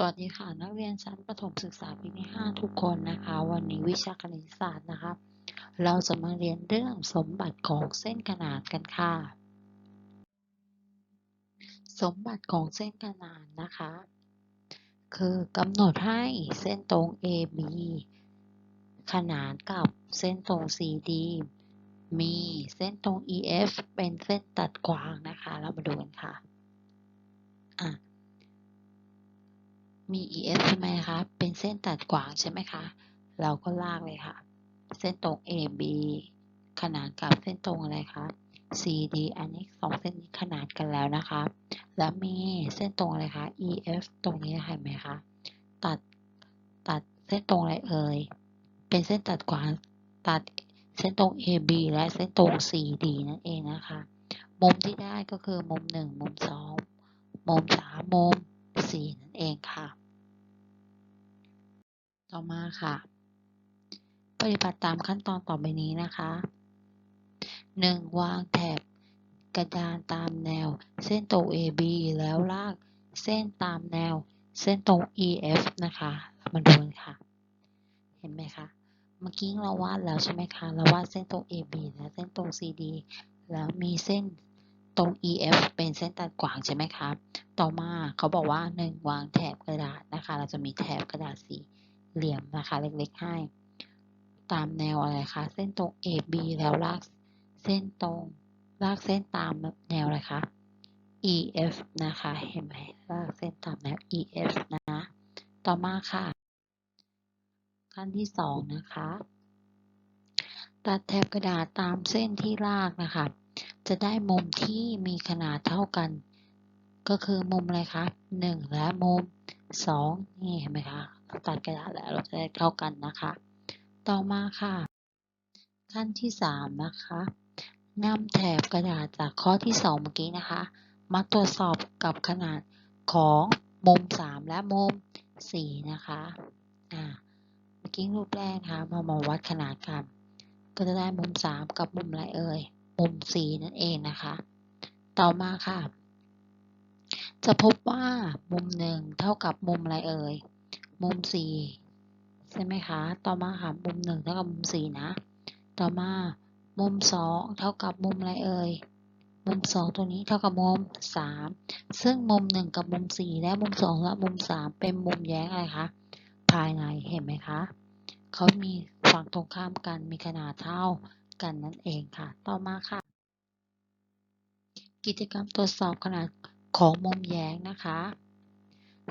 สวัสดีค่ะ นักเรียนชั้นประถมศึกษาปีที่ 5 ทุกคนนะคะ วันนี้วิชาคณิตศาสตร์นะคะเราจะมาเรียนเรื่องสมบัติของเส้นขนานกันค่ะ สมบัติของเส้นขนานนะคะ คือกำหนดให้เส้นตรง AB ขนานกับเส้นตรง CD มีเส้นตรง EF เป็นเส้นตัดขวางนะคะ เรามาดูกันค่ะอะ มี EF ใช่ไหมคะ เป็นเส้นตัดขวางใช่ไหมคะ เราก็ลากเลยค่ะ เส้นตรง AB ขนานกับเส้นตรงอะไรคะ CD อันนี้สองเส้นนี้ขนานกันแล้วนะคะ แล้วมีเส้นตรงอะไรคะ EF ตรงนี้เห็นไหมคะ ตัด ตัดเส้นตรงอะไรเอ่ย เป็นเส้นตัดขวาง ตัดเส้นตรง AB และเส้นตรง CD นั่นเองนะคะ มุมที่ได้ก็คือมุม 1 มุม 2 มุม 3 มุม 4 นั่นเองค่ะ ต่อมาค่ะ ปฏิบัติตามขั้นตอนต่อไปนี้นะคะ 1. วางแถบกระดานตามแนว เส้นตรง AB แล้วลากเส้นตามแนว เส้นตรง EF นะคะมาดูกันค่ะ เห็นไหมคะ เมื่อกี้เราวาดแล้วใช่ไหมคะ เราวาดเส้นตรง AB และเส้นตรง CD แล้วมีเส้นตรง EF เป็นเส้นตัดขวางใช่ไหมคะ ต่อมาเขาบอกว่า 1. วางแถบกระดาษนะคะ เราจะมีแถบกระดาษสี เหลี่ยมนะคะเล็กๆให้ ตามแนวอะไรคะเส้นตรง AB แล้วลากเส้นตรงลากเส้นตามแนวอะไรคะ EF นะคะเห็นไหมลากเส้นตามแนว EF นะต่อมาค่ะ ขั้นที่สองนะคะ ตัดแถบกระดาษตามเส้นที่ลากนะคะ จะได้มุมที่มีขนาดเท่ากัน ก็คือมุมอะไรคะหนึ่งและมุมสองนี่เห็นไหมคะ ตัดกระดาษแล้วเราจะได้เท่ากันนะคะ ต่อมาค่ะ ขั้นที่สามนะคะนำแถบกระดาษจากข้อที่สองเมื่อกี้นะคะ มาตรวจสอบกับขนาดของมุมสามและมุมสี่นะคะอ่าเมื่อกี้รูปแรกนะคะมามาวัดขนาดกัน ก็จะได้มุมสามกับมุมอะไรเอ่ยมุมสี่นั่นเองนะคะ ต่อมาค่ะ จะพบว่ามุมหนึ่งเท่ากับมุมอะไรเอ่ย มุมสี่ใช่ไหมคะ ต่อมาค่ะมุมหนึ่งเท่ากับมุมสี่นะ ต่อมามุมสองเท่ากับมุมอะไรเอ่ย มุมสองตัวนี้เท่ากับมุมสามซึ่งมุมหนึ่งกับมุมสี่และมุมสองและมุมสามเป็นมุมแย้งอะไรคะ ภายในเห็นไหมคะ เขามีฝั่งตรงข้ามกันมีขนาดเท่ากันนั่นเองค่ะ ต่อมาค่ะ กิจกรรมตรวจสอบขนาดของมุมแย้งนะคะ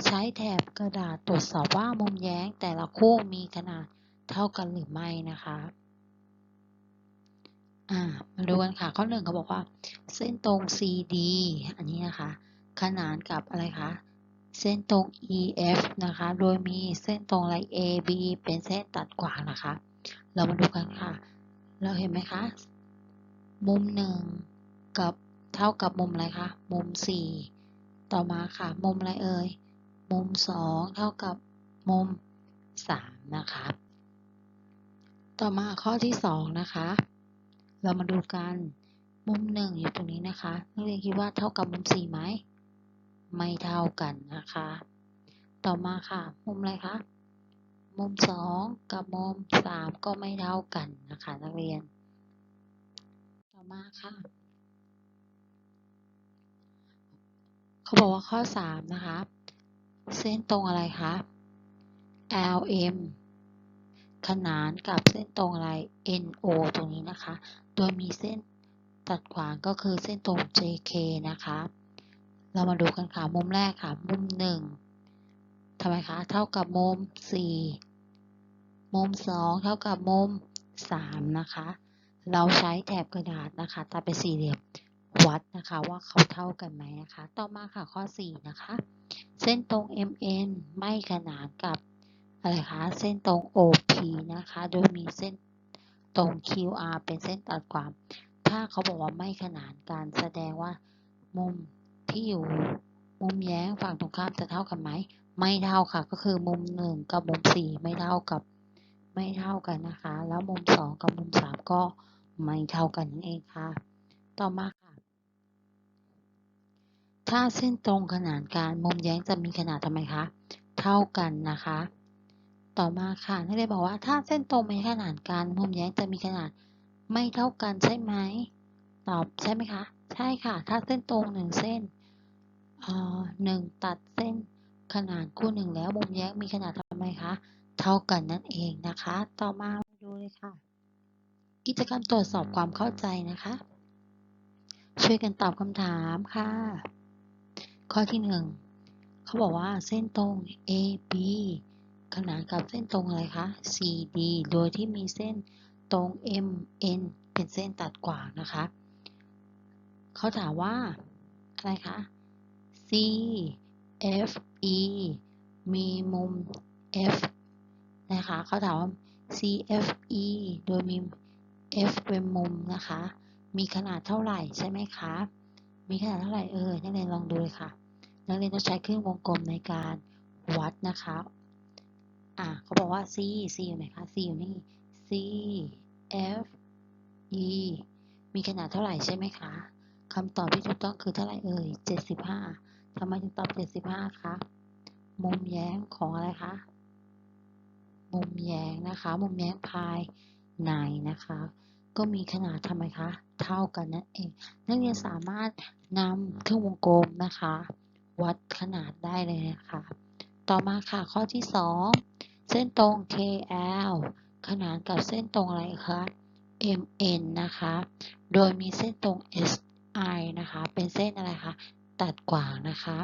ใช้แถบกระดาษตรวจสอบว่ามุมแย้งแต่ละคู่มีขนาดเท่ากันหรือไม่นะคะอ่ามาดูกันค่ะข้อหนึ่งเขาบอกว่า เส้นตรง CD อันนี้นะคะ ขนานกับอะไรคะเส้นตรง EF นะคะ โดยมีเส้นตรงไร AB เป็นเส้นตัดขวางนะคะ เรามาดูกันค่ะ เราเห็นไหมคะ มุมหนึ่งกับเท่ากับมุมอะไรคะ มุมสี่ต่อมาค่ะ มุมอะไรเอ่ย มุมสองเท่ากับมุมสามนะคะ ต่อมาข้อที่สองนะคะ เรามาดูกันมุมหนึ่งอยู่ตรงนี้นะคะนักเรียนคิดว่าเท่ากับมุมสี่ไหมไม่เท่ากันนะคะ ต่อมาค่ะ มุมอะไรคะมุมสองกับมุมสามก็ไม่เท่ากันนะคะนักเรียน ต่อมาค่ะ เขาบอกว่าข้อสามนะคะ เส้นตรงอะไรคะ LM ขนานกับเส้นตรงอะไร NO ตรงนี้นะคะ โดยมีเส้นตัดขวางก็คือเส้นตรง JK นะคะ เรามาดูกันค่ะ มุมแรกค่ะ มุมหนึ่งทำไมคะ เท่ากับมุมสี่มุมสองเท่ากับมุมสามนะคะ เราใช้แถบกระดาษนะคะตัดเป็นสี่เหลี่ยม วัดนะคะว่าเขาเท่ากันไหมนะคะ ต่อมาค่ะข้อ 4 นะคะ เส้นตรง MN ไม่ขนานกับอะไรคะเส้นตรง OP นะคะ โดยมีเส้นตรง QR เป็นเส้นตัดขวางถ้าเขาบอกว่าไม่ขนานกันแสดงว่ามุมที่อยู่มุมแย้งฝั่งตรงข้ามจะเท่ากันไหมไม่เท่าค่ะ ก็คือมุม1กับมุม4ไม่เท่ากับไม่เท่ากันนะคะ แล้วมุม2กับมุม3ก็ไม่เท่ากันนั่นเองค่ะ ต่อมาค่ะ ถ้าเส้นตรงขนานกันมุมแย้งจะมีขนาดทำไมคะ เท่ากันนะคะ ต่อมาค่ะนักเรียนบอกว่าถ้าเส้นตรงมีขนาดกันมุมแย้งจะมีขนาดไม่เท่ากันใช่ไหมตอบใช่ไหมคะ ใช่ค่ะ ถ้าเส้นตรงหนึ่งเส้นเอ่อหนึ่งตัดเส้นขนาดคู่หนึ่งแล้วมุมแย้งมีขนาดทำไมคะ เท่ากันนั่นเองนะคะ ต่อมาดูเลยค่ะ กิจกรรมตรวจสอบความเข้าใจนะคะ ช่วยกันตอบคำถามค่ะ ข้อที่หนึ่งเขาบอกว่าเส้นตรง AB ขนานกับเส้นตรงอะไรคะ CD โดยที่มีเส้นตรง MN เป็นเส้นตัดขวางนะคะ เขาถามว่าอะไรคะ CFE มีมุม F นะคะ เขาถามว่า CFE โดยมี F เป็นมุมนะคะ มีขนาดเท่าไหร่ใช่ไหมคะ มีขนาดเท่าไหร่เออนักเรียนลองดูเลยค่ะ นักเรียนต้องใช้เครื่องวงกลมในการวัดนะคะ อะเขาบอกว่า C C อยู่ไหนคะ C อยู่นี่ C F E มีขนาดเท่าไหร่ใช่ไหมคะคำตอบที่ถูกต้องคือเท่าไหร่เอ่ย75ทำไมถึงตอบ 75คะมุมแย้งของอะไรคะมุมแย้งนะคะ มุมแย้งภายในนะคะ ก็มีขนาดทำไมคะ เท่ากันนั่นเอง นักเรียนสามารถนำเครื่องวงกลมนะคะ วัดขนาดได้เลยนะคะ ต่อมาค่ะข้อที่ 2 เส้นตรง KL ขนานกับเส้นตรงอะไรคะ MN นะคะ โดยมีเส้นตรง SI นะคะ เป็นเส้นอะไรคะ ตัดกวางนะคะ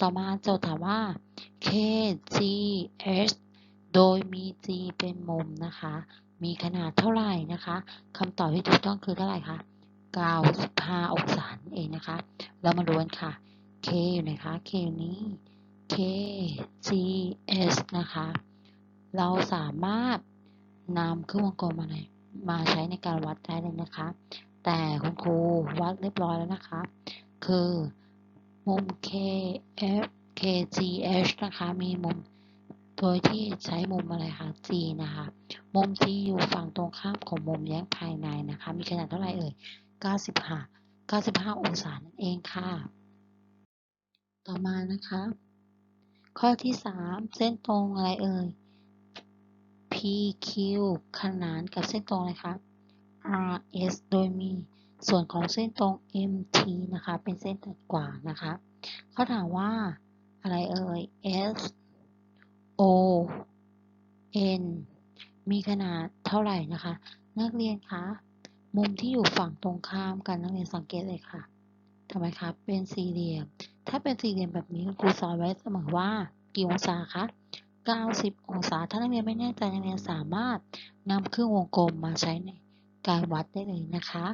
ต่อมาโจทย์ถามว่า KGS โดยมี G เป็นมุมนะคะ มีขนาดเท่าไหร่นะคะคำตอบที่ถูกต้องคือเท่าไหร่คะ95องศาเองนะคะ เรามาดูกันค่ะ K อยู่ไหนคะ K นี้ K G S นะคะ เราสามารถนำเครื่องวงกลมอะไรมาใช้ในการวัดได้เลยนะคะ แต่คุณครูวัดเรียบร้อยแล้วนะคะ คือมุม K F K G H นะคะ มีมุม โดยที่ใช้มุมอะไรคะ G นะคะ มุม G อยู่ฝั่งตรงข้ามของมุมแย้งภายในนะคะ มีขนาดเท่าไหร่เอ่ย 95 95 องศานั่นเองค่ะ ต่อมานะคะ ข้อที่ 3 เส้นตรงอะไรเอ่ย PQ ขนานกับเส้นตรงอะไรคะ RS โดยมีส่วนของเส้นตรง MT นะคะ เป็นเส้นตัดกวางนะคะ เขาถามว่าอะไรเอ่ย S O N มีขนาดเท่าไหร่นะคะ นักเรียนคะมุมที่อยู่ฝั่งตรงข้ามกันนักเรียนสังเกตเลยค่ะทำไมคะเป็นสี่เหลี่ยม ถ้าเป็นสี่เหลี่ยมแบบนี้ครูสอนไว้เสมอว่ากี่องศาคะ90 องศา ถ้านักเรียนไม่แน่ใจนักเรียนสามารถนำเครื่องวงกลมมาใช้ในการวัดได้เลยนะคะ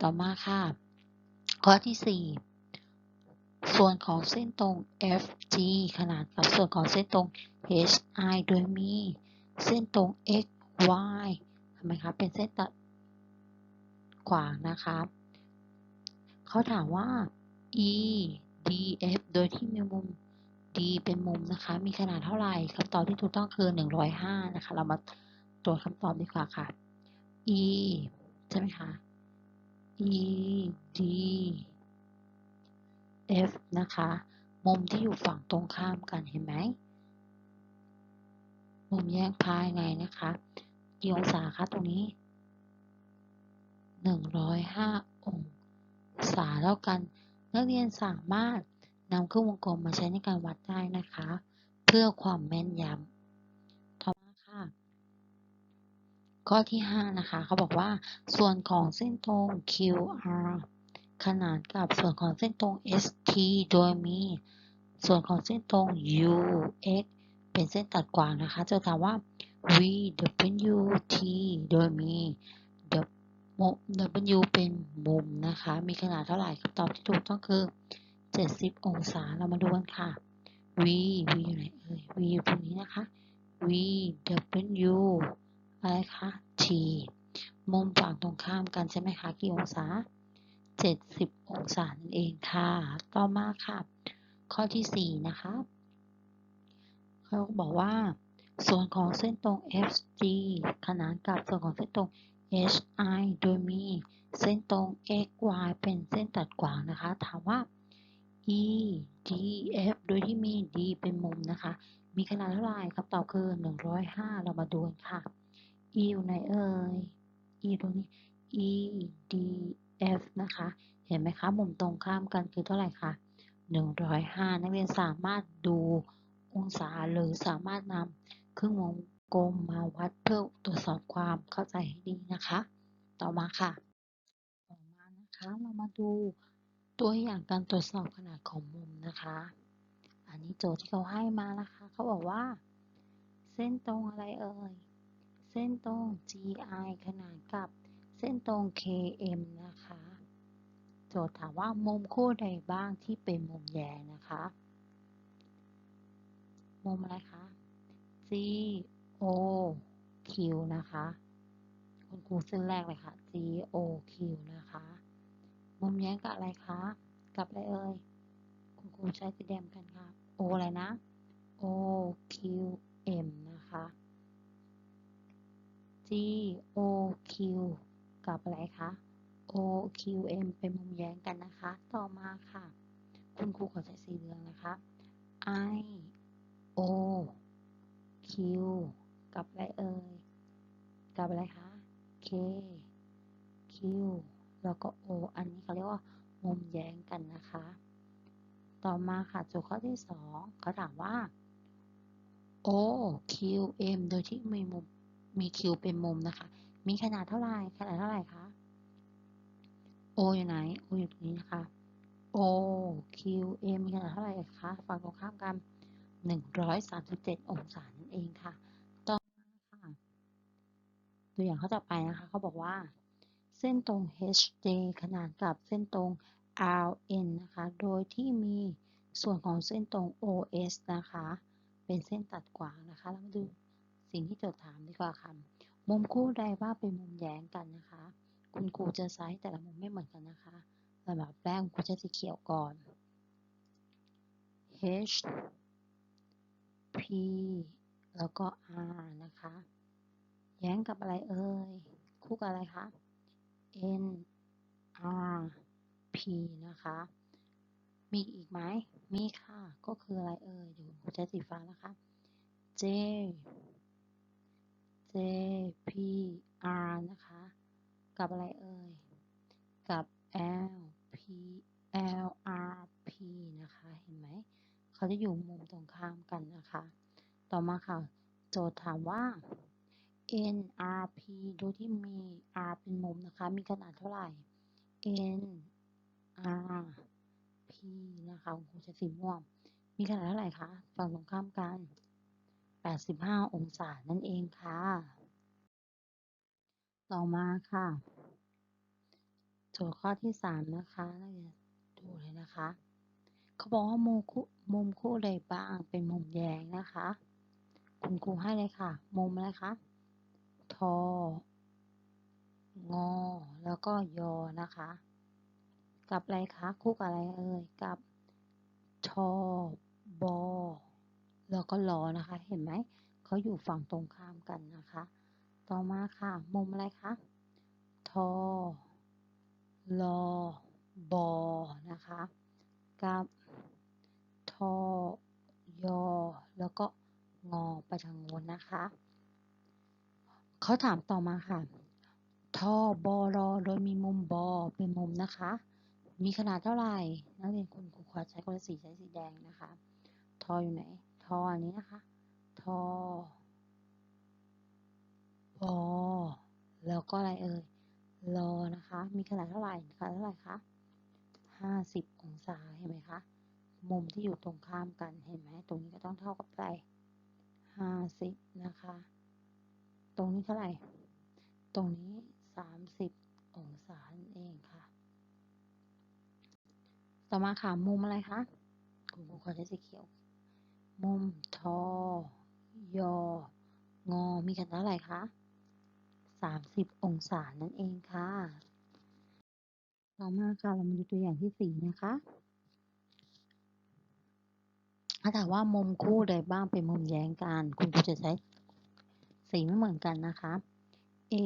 ต่อมาค่ะ ข้อที่ 4 ส่วนของเส้นตรง FG ขนาดกับส่วนของเส้นตรง HI โดยมีเส้นตรง x y ทำไมคะเป็นเส้นตัดขวางนะคะเขาถามว่า e d f โดยที่มีมุม d เป็นมุมนะคะ มีขนาดเท่าไหร่คำตอบที่ถูกต้องคือ 105 นะคะ เรามาตรวจคำตอบดีกว่าค่ะ e ใช่ไหมคะ e d f นะคะ มุมที่อยู่ฝั่งตรงข้ามกันเห็นไหม มุมแยกภายในนะคะกี่องศาคะตรงนี้ 105 องศาเท่ากัน นักเรียนสามารถนำเครื่องวงกลมมาใช้ในการวัดได้นะคะ เพื่อความแม่นยำต่อมาค่ะ ข้อที่ 5 นะคะ เขาบอกว่าส่วนของเส้นตรง QR ขนานกับส่วนของเส้นตรง ST โดยมีส่วนของเส้นตรง UX เป็นเส้นตัดกวางนะคะจะถามว่า VWT โดยมี W เป็นมุมนะคะ มีขนาดเท่าไหร่คำตอบที่ถูกต้องคือ 70 องศา เรามาดูกันค่ะ V V อยู่ไหนเอ่ย V อยู่ตรงนี้นะคะ V W อะไรคะ T มุมฝั่งตรงข้ามกันใช่ไหมคะ กี่องศา 70 องศานั่นเองค่ะ ต่อมาค่ะ ข้อที่ 4 นะคะเขาบอกว่า ส่วนของเส้นตรง FG ขนานกับส่วนของเส้นตรง HI โดยมีเส้นตรง XY เป็นเส้นตัดขวางนะคะ ถามว่า E D F โดยที่มี D เป็นมุมนะคะ มีขนาดเท่าไหร่คำตอบคือหนึ่งร้อยห้าเรามาดูกันค่ะ e อยู่ไหนเอ่ย e ตรงนี้ e d f นะคะ เห็นไหมคะ มุมตรงข้ามกันคือเท่าไหร่คะหนึ่งร้อยห้านักเรียนสามารถดูองศาหรือสามารถนำเครื่องวงกลมมาวัดเพื่อตรวจสอบความเข้าใจให้ดีนะคะ ต่อมาค่ะ ต่อมานะคะ เรามาดูตัวอย่างการตรวจสอบขนาดของมุมนะคะ อันนี้โจทย์ที่เขาให้มานะคะ เขาบอกว่า เส้นตรงอะไรเอ่ย เส้นตรง GI ขนานกับ เส้นตรง KM นะคะ โจทย์ถามว่ามุมคู่ใดบ้างที่เป็นมุมแย่นะคะ มุมอะไรคะ G O Q นะคะ คุณครูเส้นแรกเลยค่ะ G O Q นะคะ มุมแย้งกับอะไรคะ กับอะไรเอ่ย คุณครูใช้สีแดงกันค่ะ O อะไรนะ O Q M นะคะ G O Q กับอะไรคะ O Q M เป็นมุมแย้งกันนะคะ ต่อมาค่ะ คุณครูขอใช้สีเหลืองนะคะ I O Q กับอะไรเอ่ย กับอะไรคะ K Q แล้วก็ O อันนี้เขาเรียกว่ามุมแย้งกันนะคะ ต่อมาค่ะโจทย์ข้อที่สองเขาถามว่า O Q M โดยที่มีมุมมี Q เป็นมุมนะคะ มีขนาดเท่าไหร่ขนาดเท่าไหร่คะ O อยู่ไหน O อยู่ตรงนี้นะคะ O Q M มีขนาดเท่าไหร่คะฝั่งตรงข้ามกัน137องศานั่นเองค่ะต่อมาค่ะตัวอย่างข้อต่อไปนะคะเขาบอกว่า เส้นตรง HD ขนานกับเส้นตรง RN นะคะ โดยที่มีส่วนของเส้นตรง OS นะคะ เป็นเส้นตัดขวางนะคะ เรามาดูสิ่งที่โจทย์ถามดีกว่าค่ะ มุมคู่ใดว่าเป็นมุมแย้งกันนะคะ คุณครูจะใช้แต่ละมุมไม่เหมือนกันนะคะลำดับแรกครูใช้สีเขียวก่อน H P แล้วก็ R นะคะ แย้งกับอะไรเอ่ย คู่กับอะไรคะ N R P นะคะ มีอีกไหม มีค่ะ ก็คืออะไรเอ่ย เดี๋ยวครูใช้สีฟ้านะคะ J J P R นะคะ กับอะไรเอ่ย กับ L P L R P นะคะ เห็นไหม เขาจะอยู่มุมตรงข้ามกันนะคะ ต่อมาค่ะ โจทย์ถามว่า N R P โดยที่มี R เป็นมุมนะคะ มีขนาดเท่าไหร่ N R P นะคะคุณครูใช้สีม่วง มีขนาดเท่าไหร่คะ ฝั่งตรงข้ามกัน 85 องศานั่นเองค่ะ ต่อมาค่ะโจทย์ข้อที่ 3 นะคะเรียนดูเลยนะคะ เขาบอกว่ามุมคู่มุมคู่ใดบ้างเป็นมุมแยงนะคะ คุณครูให้เลยค่ะ มุมอะไรคะทองอ แล้วก็ยอนะคะ กับอะไรคะ คู่กับอะไรเอ่ย กับทอบอ แล้วก็ล้อนะคะ เห็นไหมเขาอยู่ฝั่งตรงข้ามกันนะคะ ต่อมาค่ะ มุมอะไรคะทอลอบอนะคะกับทอยอแล้วก็งอไปทางโน้นนะคะเขาถามต่อมาค่ะทอบอรอโดยมีมุมบอเป็นมุมนะคะ มีขนาดเท่าไหร่นักเรียนคุณครูขอใช้คนละสีใช้สีแดงนะคะ ทออยู่ไหน ทออันนี้นะคะ ทอบอแล้วก็อะไรเอ่ยรอนะคะ มีขนาดเท่าไหร่ขนาดเท่าไหร่คะห้าสิบองศาเห็นไหมคะ มุมที่อยู่ตรงข้ามกันเห็นไหมตรงนี้ก็ต้องเท่ากับอะไรห้าสิบนะคะ ตรงนี้เท่าไหร่ ตรงนี้สามสิบองศาเองค่ะ ต่อมาค่ะมุมอะไรคะคุณครูขอใช้สีเขียว มุมทอยอ งอ มีขนาดเท่าไหร่คะสามสิบองศานั่นเองค่ะ ต่อมาค่ะเรามาดูตัวอย่างที่สี่นะคะถ้าถามว่ามุมคู่ใดบ้างเป็นมุมแย้งกัน คุณครูจะใช้สีไม่เหมือนกันนะคะ A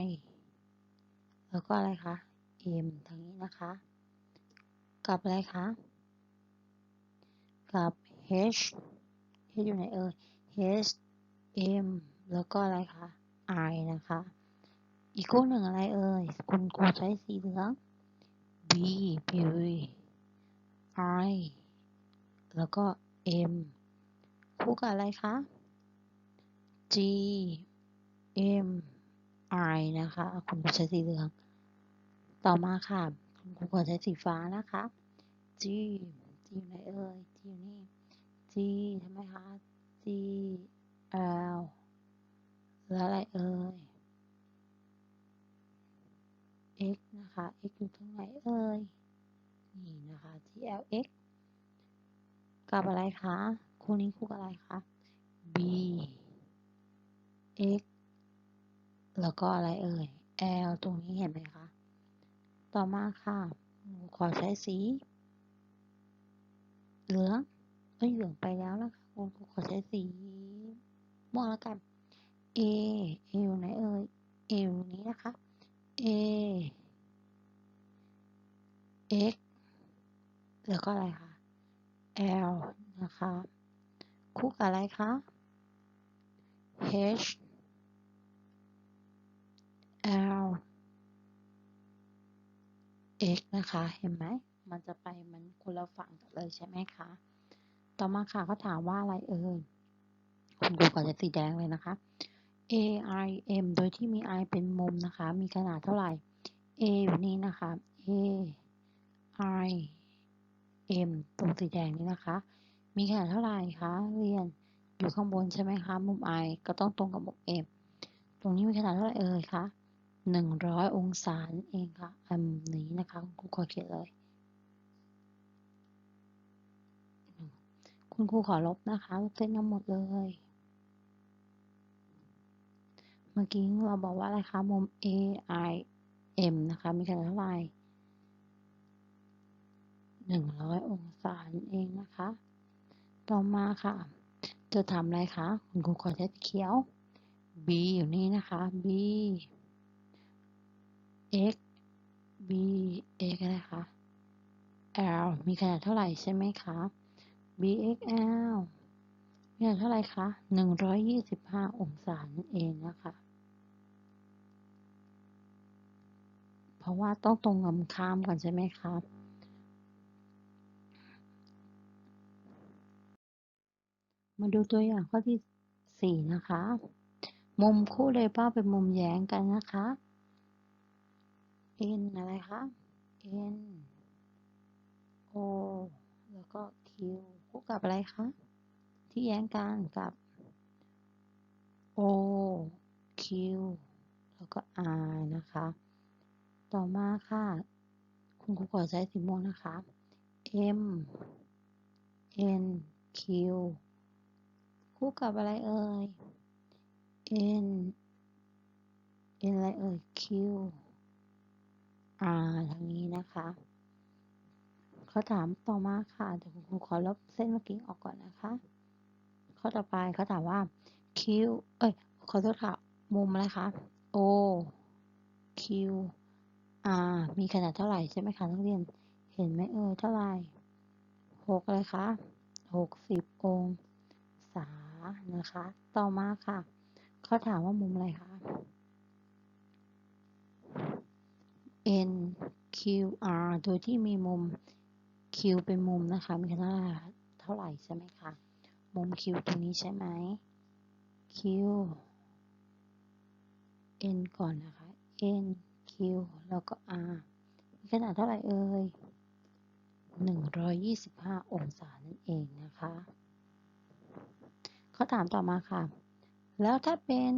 I แล้วก็อะไรคะ M ทางนี้นะคะ กับอะไรคะ กับ h h อยู่ไหนเอ่ย h m แล้วก็อะไรคะ i นะคะ อีกคู่หนึ่งอะไรเอ่ย คุณครูใช้สีเหลือง b b i แล้วก็ m คู่กับอะไรคะ g m i นะคะ คุณครูใช้สีเหลือง ต่อมาค่ะ คุณครูขอใช้สีฟ้านะคะ g g อยู่ไหนเอ่ย g อยู่นี่ g ทำไหมคะ g l แล้วอะไรเอ่ย x นะคะ x อยู่ตรงไหนเอ่ย นี่นะคะ g l x กับอะไรคะคู่นี้คู่กับอะไรคะ b x แล้วก็อะไรเอ่ย l ตรงนี้เห็นไหมคะ ต่อมาค่ะ ขอใช้สี เหลืองเอ้ยเหลืองไปแล้วนะคะคุณขอใช้สีม่วงแล้วกัน a a อยู่ไหนเอ่ย a อยู่นี้นะคะ a x แล้วก็อะไรคะ l นะคะ คู่กับอะไรคะ h l x นะคะ เห็นไหม มันจะไปมันคนละฝั่งกันเลยใช่ไหมคะ ต่อมาค่ะเขาถามว่าอะไรเอ่ยคุณดูก่อนจะสีแดงเลยนะคะ a i m โดยที่มี i เป็นมุมนะคะ มีขนาดเท่าไหร่ a อยู่นี่นะคะ a i m ตรงสีแดงนี้นะคะ มีขนาดเท่าไหร่คะ เรียนอยู่ข้างบนใช่ไหมคะ มุม i ก็ต้องตรงกับมุม m ตรงนี้มีขนาดเท่าไหร่เอ่ยคะหนึ่งร้อยองศาเองค่ะ อันนี้นะคะคุณครูขอเขียนเลย คุณครูขอลบนะคะลบเส้นทั้งหมดเลย เมื่อกี้เราบอกว่าอะไรคะ มุม A I M นะคะ มีขนาดเท่าไหร่หนึ่งร้อยองศาเองนะคะ ต่อมาค่ะ จะทำอะไรคะ คุณครูขอใช้สีเขียว B อยู่นี่นะคะ B x b x อะไรคะ l มีขนาดเท่าไหร่ใช่ไหมคะ b x l มีขนาเท่าไหร่คะ125องศานั่นเองนะคะ เพราะว่าต้องตรงกับข้ามกันใช่ไหมครับ มาดูตัวอย่างข้อที่4นะคะ มุมคู่เลยเป้าเป็นมุมแย้งกันนะคะ n อะไรคะ n o แล้วก็ q คู่กับอะไรคะ ที่แย้งกันกับ o q แล้วก็ r นะคะ ต่อมาค่ะ คุณครูขอใช้สีม่วงนะคะ m n q คู่กับอะไรเอ่ย n n อะไรเอ่ย q r ทางนี้นะคะ ขาถามต่อมาค่ะเดี๋ยวคุณครูขอลบเส้นเมื่อกี้ออกก่อนนะคะ ข้อต่อไปเขาถามว่า q เอ้ยขอโทษค่ะมุมอะไรคะ o q r มีขนาดเท่าไหร่ใช่ไหมคะนักเรียน เห็นไหมเอ่ยเท่าไหร่หกอะไรคะหกสิบองศานะคะ ต่อมาค่ะเขาถามว่ามุมอะไรคะ n q r โดยที่มีมุม q เป็นมุมนะคะมีขนาดเท่าไหร่ใช่ไหมคะมุม q ตรงนี้ใช่ไหม q n ก่อนนะคะ n q แล้วก็ r มีขนาดเท่าไหร่เอ่ย125 องศานั่นเองนะคะเขาถามต่อมาค่ะ แล้วถ้าเป็น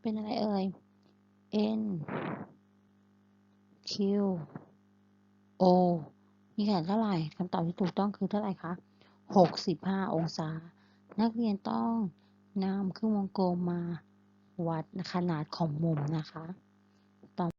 เป็นอะไรเอ่ย n q o มีขนาดเท่าไหร่คำตอบที่ถูกต้องคือเท่าไหร่คะ 65 องศา นักเรียนต้องนำเครื่องวงกลมมาวัดขนาดของมุมนะคะ